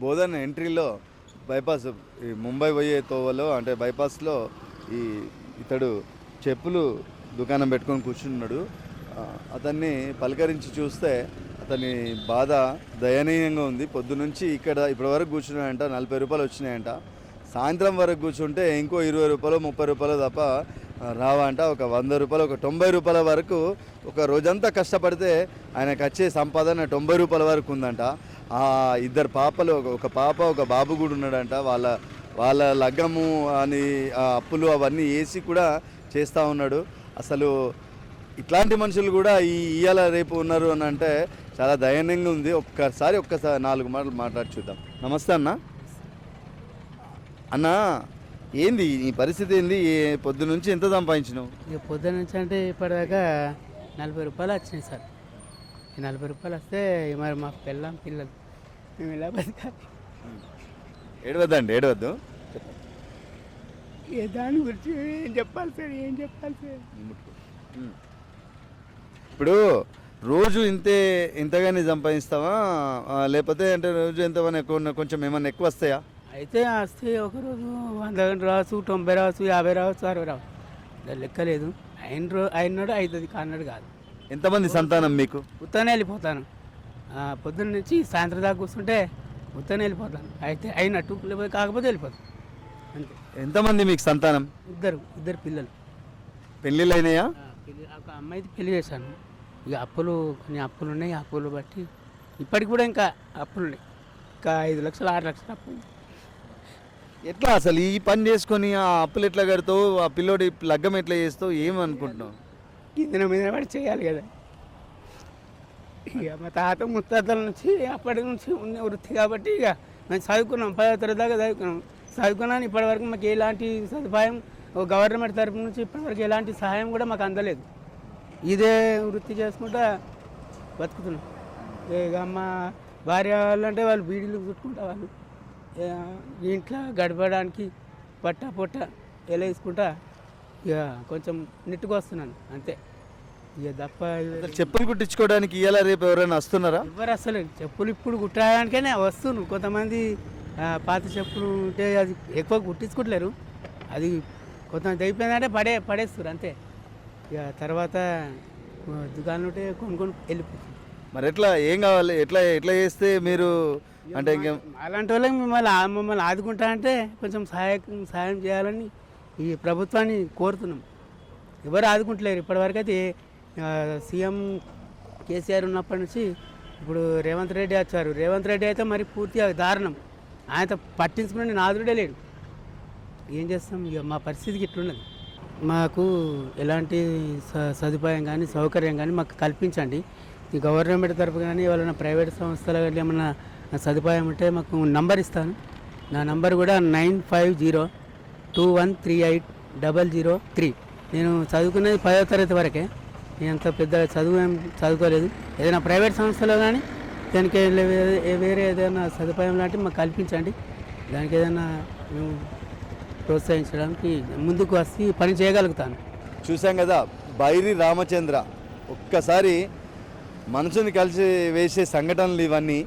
Bodhan ఎంట్రీలో bypass ఈ ముంబై పోయే తోవలో అంటే బైపాస్లో ఈ ఇతడు చెప్పులు దుకాణం పెట్టుకొని కూర్చున్నాడు. ఆ, అతన్ని పలకరించి చూస్తే అతని బాధ దయనీయంగా ఉంది. పొద్దునుంచి ఇక్కడ ఇప్పటి వరకు కూర్చున్నాయంట నలభై రూపాయలు వచ్చినాయంట. సాయంత్రం వరకు కూర్చుంటే ఇంకో ఇరవై రూపాయలు ముప్పై రూపాయలు తప్ప రావా అంటే. ఒక వంద రూపాయలు ఒక తొంభై రూపాయల వరకు ఒక రోజంతా కష్టపడితే ఆయనకు వచ్చే సంపాదన తొంభై రూపాయల వరకు ఉందంట. ఆ ఇద్దరు పాపలు ఒక- పాప ఒక బాబు కూడా ఉన్నాడంట. వాళ్ళ వాళ్ళ లగ్గము అని అప్పులు అవన్నీ వేసి కూడా చేస్తూ ఉన్నాడు. అసలు ఇట్లాంటి మనుషులు కూడా ఈ ఇయ్యాల రేపు ఉన్నారు అని అంటే చాలా దయనీయంగా ఉంది. ఒక్కసారి ఒక్కసారి నాలుగు మాటలు మాట్లాడి చూద్దాం. నమస్తే అన్న. అన్నా ఏంది నీ పరిస్థితి ఏంది? పొద్దు నుంచి ఎంత సంపాదించినావు? ఇక పొద్దున్న నుంచి అంటే ఇప్పటిదాకా నలభై రూపాయలు వచ్చినాయి సార్. ఈ నలభై రూపాయలు వస్తే మరి మా పిల్లం పిల్లలు. మేము ఇలా బతకాలి. ఏడవద్దండి ఏడవద్దు. దాని గురించి ఏం చెప్పాలి సార్ ఏం చెప్పాలి సార్. ఇప్పుడు రోజు ఇంతే ఇంతగానే సంపాదిస్తావా? ఆ, లేకపోతే అంటే రోజు ఎక్కువ కొంచెం ఏమన్నా ఎక్కువ వస్తాయా? అయితే వస్తే ఒకరోజు వంద రావచ్చు తొంభై రావచ్చు యాభై రావచ్చు అరవై రావచ్చు. దాని లెక్క లేదు. అయిన రో అయినాడు అవుతుంది కాన్నాడు కాదు. ఎంతమంది సంతానం మీకు? ఉత్తనే వెళ్ళిపోతాను. ఆ, పొద్దున్న నుంచి సాయంత్రం దాకా కూర్చుంటే ఉత్తనే వెళ్ళిపోతాను. అయితే అయినట్టు లేకపోతే కాకపోతే వెళ్ళిపోతాను. అంతే. ఎంతమంది మీకు సంతానం? ఇద్దరు ఇద్దరు పిల్లలు. పెళ్ళిళ్ళు అయినాయా? ఆ, పెళ్ళి ఒక అమ్మాయిది పెళ్ళి చేశాను. ఇక అప్పులు కొన్ని అప్పులు ఉన్నాయి ఆ అప్పులు బట్టి. ఇప్పటికి కూడా ఇంకా అప్పులు ఉన్నాయి. ఇంకా ఐదు లక్షలు ఆరు లక్షలు అప్పు ఉంది. ఎట్లా అసలు ఈ పని చేసుకొని ఆ అప్పులు ఎట్లా కడతావు? ఆ పిల్లోడి లగ్గం ఎట్లా చేస్తావు? ఏమనుకుంటున్నావు కిందన మీద పడి చేయాలి కదా. ఇక మా తాత ముత్తాతల నుంచి అప్పటి నుంచి ఉన్న వృత్తి కాబట్టి ఇక మేము చదువుకున్నాం. పదో తరగతి దాకా చదువుకున్నాం. చదువుకున్నాను ఇప్పటివరకు మాకు ఎలాంటి సదుపాయం గవర్నమెంట్ తరపు నుంచి ఇప్పటివరకు ఎలాంటి సహాయం కూడా మాకు అందలేదు. ఇదే వృత్తి చేసుకుంటా బతుకుతున్నాం. ఇక మా భార్య వాళ్ళు అంటే వాళ్ళు బీడీలు చుట్టుకుంటా వాళ్ళు. ఇంట్లో గడపడానికి పట్ట పొట్ట ఎలా వేసుకుంటా ఇక కొంచెం నెట్టుకు వస్తున్నాను అంతే. ఇక తప్ప చెప్పులు కుట్టించుకోవడానికి ఇవాళ రేపు ఎవరైనా వస్తున్నారా? ఎవరు అసలు చెప్పులు ఇప్పుడు కుట్టడానికనే వస్తున్నారు. కొంతమంది పాత చెప్పులు ఉంటే అది ఎక్కువ కుట్టించుకోవట్లేరు. అది కొంతమంది అయిపోయిందంటే పడే పడేస్తారు అంతే. ఇక తర్వాత దుకాణం ఉంటే కొనుక్కొని వెళ్ళిపోతుంది మరి ఎట్లా ఏం కావాలి? ఎట్లా ఎట్లా చేస్తే మీరు అంటే ఇంకేం అలాంటి వాళ్ళకి మిమ్మల్ని మమ్మల్ని ఆదుకుంటా అంటే కొంచెం సహాయకం సహాయం చేయాలని ఈ ప్రభుత్వాన్ని కోరుతున్నాం. ఎవరు ఆదుకుంటలేరు. ఇప్పటివరకు అయితే సీఎం కేసీఆర్ ఉన్నప్పటి నుంచి ఇప్పుడు రేవంత్ రెడ్డి వచ్చారు. రేవంత్ రెడ్డి అయితే మరి పూర్తిగా దారుణం. ఆయన పట్టించుకునే నాదుడే లేడు. ఏం చేస్తాం? ఇక మా పరిస్థితికి ఇట్లున్నది. మాకు ఎలాంటి స- సదుపాయం కానీ సౌకర్యం కానీ మాకు కల్పించండి. ఈ గవర్నమెంట్ తరపు కానీ ఎవరైనా ప్రైవేట్ సంస్థల కానీ ఏమైనా సదుపాయం ఉంటే మాకు నంబర్ ఇస్తాను. నా నంబర్ కూడా nine five zero two one three eight double zero three. నేను చదువుకున్నది పదో తరగతి వరకే. నేను అంత పెద్ద చదువు ఏం చదువుకోలేదు. ఏదైనా ప్రైవేట్ సంస్థలో కానీ దానికి వేరే ఏదైనా సదుపాయం లాంటివి మాకు కల్పించండి. దానికి ఏదైనా మేము ప్రోత్సహించడానికి ముందుకు వచ్చి పని చేయగలుగుతాను. చూసాం కదా బైరి రామచంద్ర. ఒక్కసారి మనసుని కలిసి వేసే సంఘటనలు ఇవన్నీ.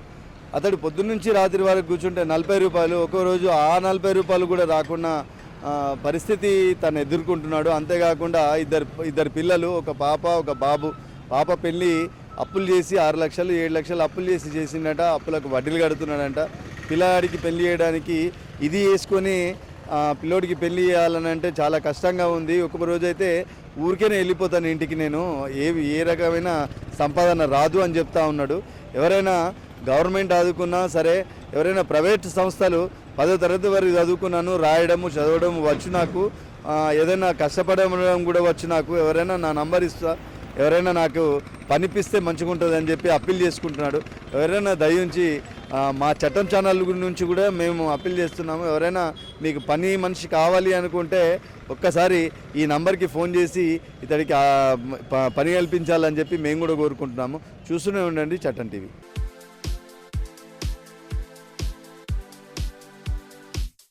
అతడు పొద్దున్నుంచి రాత్రి వరకు కూర్చుంటే నలభై రూపాయలు ఒక్కో రోజు ఆ నలభై రూపాయలు కూడా రాకుండా పరిస్థితి తను ఎదుర్కొంటున్నాడు. అంతేకాకుండా ఇద్దరు ఇద్దరు పిల్లలు ఒక పాప ఒక బాబు పాప పెళ్ళి అప్పులు చేసి ఆరు లక్షలు ఏడు లక్షలు అప్పులు చేసి చేసిండట అప్పులకు వడ్డీలు కడుతున్నాడంట. పిల్లవాడికి పెళ్ళి చేయడానికి ఇది వేసుకొని పిల్లోడికి పెళ్ళి చేయాలని అంటే చాలా కష్టంగా ఉంది. ఒక్కొక్క రోజైతే ఊరికేనే వెళ్ళిపోతాను ఇంటికి నేను. ఏ ఏ రకమైన సంపాదన రాదు అని చెప్తా ఉన్నాడు. ఎవరైనా గవర్నమెంట్ ఆదుకున్నా సరే ఎవరైనా ప్రైవేట్ సంస్థలు పదో తరగతి వరకు చదువుకున్నాను రాయడము చదవడం వచ్చు నాకు. ఏదైనా కష్టపడడం కూడా వచ్చు నాకు. ఎవరైనా నా నంబర్ ఇస్తా ఎవరైనా నాకు పనిపిస్తే మంచిగా ఉంటుంది అని చెప్పి అప్పీల్ చేసుకుంటున్నాడు. ఎవరైనా దయించి మా చట్టం ఛానల్ నుంచి కూడా మేము అప్పీల్ చేస్తున్నాము. ఎవరైనా మీకు పని మనిషి కావాలి అనుకుంటే ఒక్కసారి ఈ నంబర్కి ఫోన్ చేసి ఇతడికి ప- పని కల్పించాలని చెప్పి మేము కూడా కోరుకుంటున్నాము. చూస్తూనే ఉండండి చట్టం టీవీ.